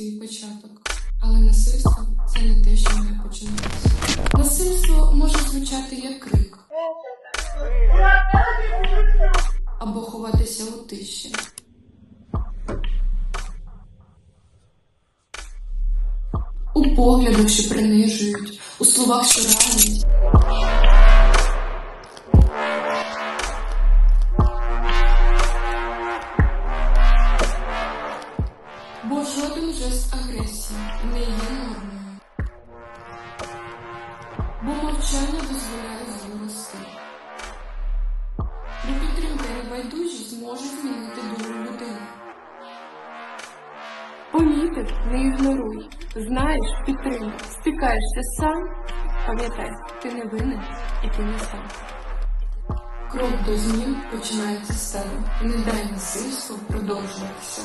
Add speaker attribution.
Speaker 1: свій початок. Але насильство це не те, що має починатися. Насильство може звучати як крик або ховатися у тиші. У поглядах, що принижують, у словах, що ранять. Бо жоден жест агресії не є нормою. Бо мовчання дозволяє злу рости. Бо підтримка і небайдужість може змінити долю людини.
Speaker 2: Помітив, не ігноруй. Знаєш, підтримуй. Стикаєшся сам. Пам'ятай, ти не винен і ти не сам.
Speaker 1: Крок до змін починається з тебе. Не дай насильству продовжуватися.